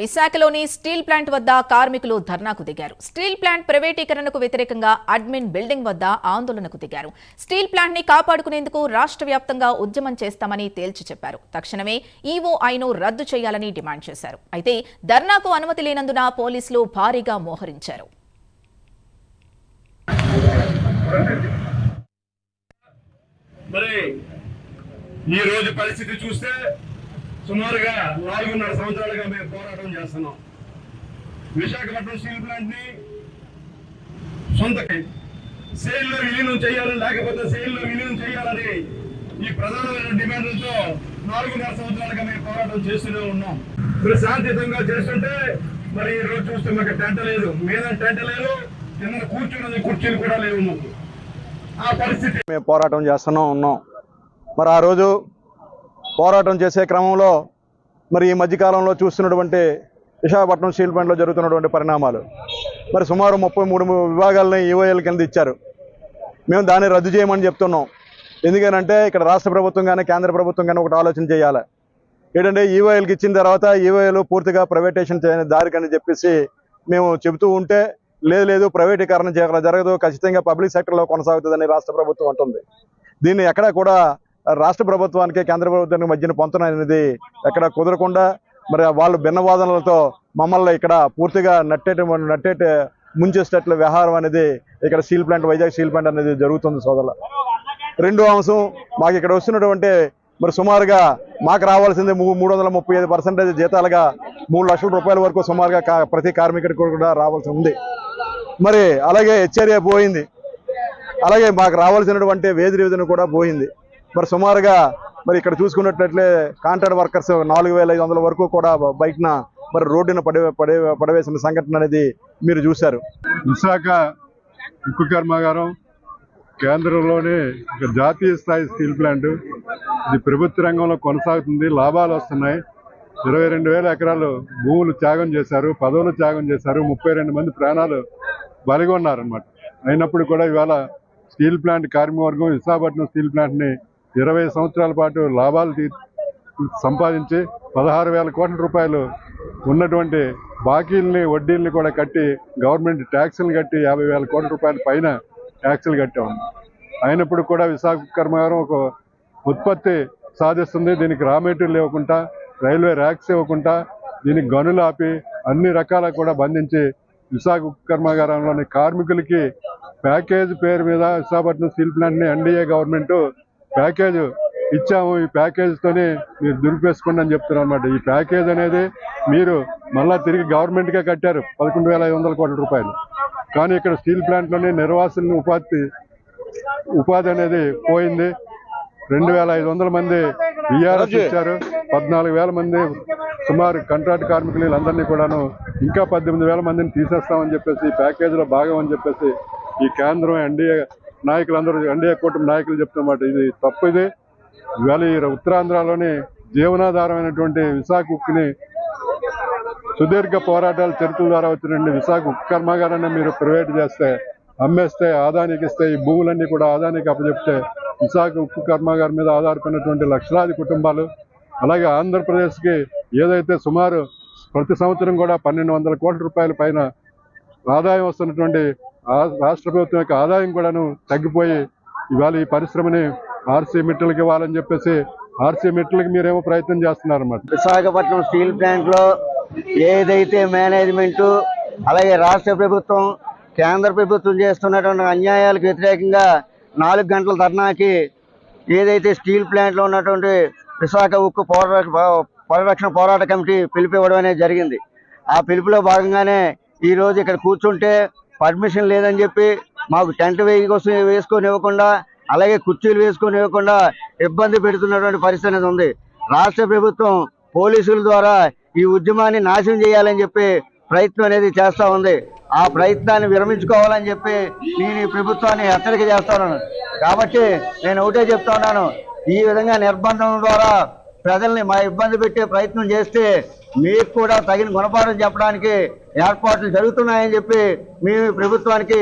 విశాఖలోని steel plant వద్ద కార్మికులు ధర్నాకు దిగారు. స్టీల్ ప్లాంట్ ప్రైవేటీకరణకు వ్యతిరేకంగా అడ్మిన్ బిల్డింగ్ వద్ద ఆందోళనకు దిగారు. స్టీల్ ప్లాంట్ని కాపాడుకునేందుకు రాష్ట్ర వ్యాప్తంగా ఉద్యమం చేస్తామని తేల్చి చెప్పారు. తక్షణమే ఈఓఐను రద్దు చేయాలని డిమాండ్ చేశారు. అయితే ధర్నాకు అనుమతి లేనందున పోలీసులు భారీగా మోహరించారు. మరి ఈ రోజు పరిస్థితి చూస్తే సుమారుగా నాలుగున్నర సంవత్సరాలుగా మేము పోరాటం చేస్తున్నాం. విశాఖపట్నం స్టీల్ ప్లాంట్ని సొంత సేల్లో విలీనం చేయాలని లేకపోతే సేల్లో విలీనం చేయాలని ఈ ప్రధానమైన డిమాండ్లతో నాలుగున్నర సంవత్సరాలుగా మేము పోరాటం చేస్తూనే ఉన్నాం. ఇప్పుడు శాంతియుతంగా చేస్తుంటే మరి ఈ రోజు చూస్తే మాకు టెంట లేదు. మీద టెంట లేదు కింద కూర్చున్నది కుర్చీలు కూడా లేవు మాకు. ఆ పరిస్థితి మేము పోరాటం చేస్తూనే ఉన్నాం. మరి ఆ రోజు పోరాటం చేసే క్రమంలో మరి ఈ మధ్యకాలంలో చూస్తున్నటువంటి విశాఖపట్నం స్టీల్ ప్లాంట్లో జరుగుతున్నటువంటి పరిణామాలు. మరి సుమారు ముప్పై మూడు విభాగాలని ఈఓఎల్ కింద ఇచ్చారు. మేము దాన్ని రద్దు చేయమని చెప్తున్నాం. ఎందుకనంటే ఇక్కడ రాష్ట్ర ప్రభుత్వం కానీ కేంద్ర ప్రభుత్వం కానీ ఒకటి ఆలోచన చేయాలి. ఏంటంటే ఈఓఎల్కి ఇచ్చిన తర్వాత ఈఓఎల్ పూర్తిగా ప్రైవేటేషన్ చేయని దారికని చెప్పేసి మేము చెబుతూ ఉంటే లేదు లేదు ప్రైవేటీకరణ చేయాలి జరగదు ఖచ్చితంగా పబ్లిక్ సెక్టర్లో కొనసాగుతుందని రాష్ట్ర ప్రభుత్వం అంటుంది. దీన్ని ఎక్కడా కూడా రాష్ట్ర ప్రభుత్వానికి కేంద్ర ప్రభుత్వానికి మధ్యన పొంతన అనేది ఎక్కడ కుదరకుండా మరి వాళ్ళు భిన్నవాదనలతో మమ్మల్ని ఇక్కడ పూర్తిగా నట్టేట నట్టేట ముంచేసేటట్లు వ్యవహారం అనేది ఇక్కడ steel plant Vizag steel plant అనేది జరుగుతుంది సోదరుల. రెండో అంశం మాకు ఇక్కడ వస్తున్నటువంటి మరి సుమారుగా మాకు రావాల్సింది మూడు వందల ముప్పై ఐదు పర్సెంటేజ్ జీతాలుగా మూడు లక్షల రూపాయల వరకు సుమారుగా కా- ప్రతి కార్మికుడికి కూడా రావాల్సి ఉంది. మరి అలాగే హెచ్ఆర్ఏ పోయింది. అలాగే మాకు రావాల్సినటువంటి వేది రివిజన్ కూడా పోయింది. మరి సుమారుగా మరి ఇక్కడ చూసుకున్నట్లయితే కాంట్రాక్ట్ వర్కర్స్ నాలుగు వేల ఐదు వందల వరకు కూడా బైక్న మరి రోడ్డున పడే పడే పడవేసిన సంఘటన అనేది మీరు చూశారు. విశాఖ ఉక్కు కర్మాగారం కేంద్రంలోనే ఒక జాతీయ స్థాయి స్టీల్ ప్లాంట్. ఇది ప్రభుత్వ రంగంలో కొనసాగుతుంది లాభాలు వస్తున్నాయి. ఇరవై రెండు వేల ఎకరాలు భూములు త్యాగం చేశారు పదవులు త్యాగం చేశారు ముప్పై రెండు మంది ప్రాణాలు బలిగొన్నారనమాట అయినప్పుడు కూడా ఇవాళ స్టీల్ ప్లాంట్ కార్మికవర్గం విశాఖపట్నం స్టీల్ ప్లాంట్ని ఇరవై సంవత్సరాల పాటు లాభాలు తీ సంపాదించి పదహారు వేల కోట్ల రూపాయలు ఉన్నటువంటి బాకీల్ని వడ్డీల్ని కూడా కట్టి గవర్నమెంట్ ట్యాక్సులు కట్టి యాభై వేల కోట్ల రూపాయల పైన ట్యాక్సులు కట్టాము అయినప్పుడు కూడా విశాఖ కర్మాగారం ఒక ఉత్పత్తి సాధిస్తుంది. దీనికి రా మెటీరియల్ ఇవ్వకుండా రైల్వే ర్యాక్స్ ఇవ్వకుండా దీనికి గనులు ఆపి అన్ని రకాల కూడా బంధించి విశాఖ కర్మాగారంలోని కార్మికులకి ప్యాకేజ్ పేరు మీద విశాఖపట్నం స్టీల్ ప్లాంట్ని ఎన్డీఏ గవర్నమెంట్ ప్యాకేజ్ ఇచ్చాము. ఈ ప్యాకేజ్తోనే మీరు దురిపేసుకోండి అని చెప్తున్నారు అనమాట ఈ ప్యాకేజ్ అనేది మీరు మళ్ళా తిరిగి గవర్నమెంట్కే కట్టారు. పదకొండు వేల ఐదు వందల కోట్ల రూపాయలు. కానీ ఇక్కడ స్టీల్ ప్లాంట్లోనే నిర్వాసులను ఉపాధి ఉపాధి అనేది పోయింది. రెండు వేల ఐదు వందల మంది విఆర్ఎస్ ఇచ్చారు. పద్నాలుగు వేల మంది సుమారు కాంట్రాక్ట్ కార్మికులు వీళ్ళందరినీ కూడాను ఇంకా పద్దెనిమిది వేల మందిని తీసేస్తామని చెప్పేసి ఈ ప్యాకేజీలో భాగం అని చెప్పేసి ఈ కేంద్రం ఎన్డీఏ నాయకులందరూ ఎన్డీఏ కూటమి నాయకులు చెప్తున్నమాట ఇది తప్పు ఇది. ఇవాళ ఈ ఉత్తరాంధ్రలోని జీవనాధారమైనటువంటి విశాఖ ఉక్కుని సుదీర్ఘ పోరాటాల చరిత్ర ద్వారా వచ్చినటువంటి విశాఖ ఉక్కు కర్మాగారాన్ని మీరు ప్రైవేట్ చేస్తే అమ్మేస్తే ఆదానికి ఇస్తే ఈ భూములన్నీ కూడా ఆదానికి అప్పచెప్తే విశాఖ ఉక్కు కర్మాగారం మీద ఆధారపడినటువంటి లక్షలాది కుటుంబాలు అలాగే ఆంధ్రప్రదేశ్కి ఏదైతే సుమారు ప్రతి సంవత్సరం కూడా పన్నెండు వందల కోట్ల రూపాయల పైన ఆదాయం వస్తున్నటువంటి రాష్ట్ర ప్రభుత్వం యొక్క ఆదాయం కూడాను తగ్గిపోయి ఇవాళ ఈ పరిశ్రమని ఆర్సీ మిట్టలకి ఇవ్వాలని చెప్పేసి ఆర్సీ మిట్టలకి మీరేమో ప్రయత్నం చేస్తున్నారన్నమాట. విశాఖపట్నం స్టీల్ ప్లాంట్లో ఏదైతే మేనేజ్మెంట్ అలాగే రాష్ట్ర ప్రభుత్వం కేంద్ర ప్రభుత్వం చేస్తున్నటువంటి అన్యాయాలకు వ్యతిరేకంగా నాలుగు గంటల ధర్నాకి ఏదైతే స్టీల్ ప్లాంట్లో ఉన్నటువంటి విశాఖ ఉక్కు పోరాట పరిరక్షణ పోరాట కమిటీ పిలిపివ్వడం అనేది జరిగింది. ఆ పిలుపులో భాగంగానే ఈ రోజు ఇక్కడ కూర్చుంటే పర్మిషన్ లేదని చెప్పి మాకు టెంట్ వేసుకొని వేసుకొని ఇవ్వకుండా అలాగే కుర్చీలు వేసుకొని ఇవ్వకుండా ఇబ్బంది పెడుతున్నటువంటి పరిస్థితి అనేది ఉంది. రాష్ట్ర ప్రభుత్వం పోలీసుల ద్వారా ఈ ఉద్యమాన్ని నాశనం చేయాలని చెప్పి ప్రయత్నం అనేది చేస్తా ఉంది. ఆ ప్రయత్నాన్ని విరమించుకోవాలని చెప్పి నేను ఈ ప్రభుత్వాన్ని హెచ్చరిక చేస్తాను కాబట్టి నేను ఒకటే చెప్తా ఉన్నాను. ఈ విధంగా నిర్బంధం ద్వారా ప్రజల్ని మా ఇబ్బంది పెట్టే ప్రయత్నం చేస్తే మీకు కూడా తగిన గుణపాఠం చెప్పడానికి ఏర్పాట్లు జరుగుతున్నాయని చెప్పి మేము ప్రభుత్వానికి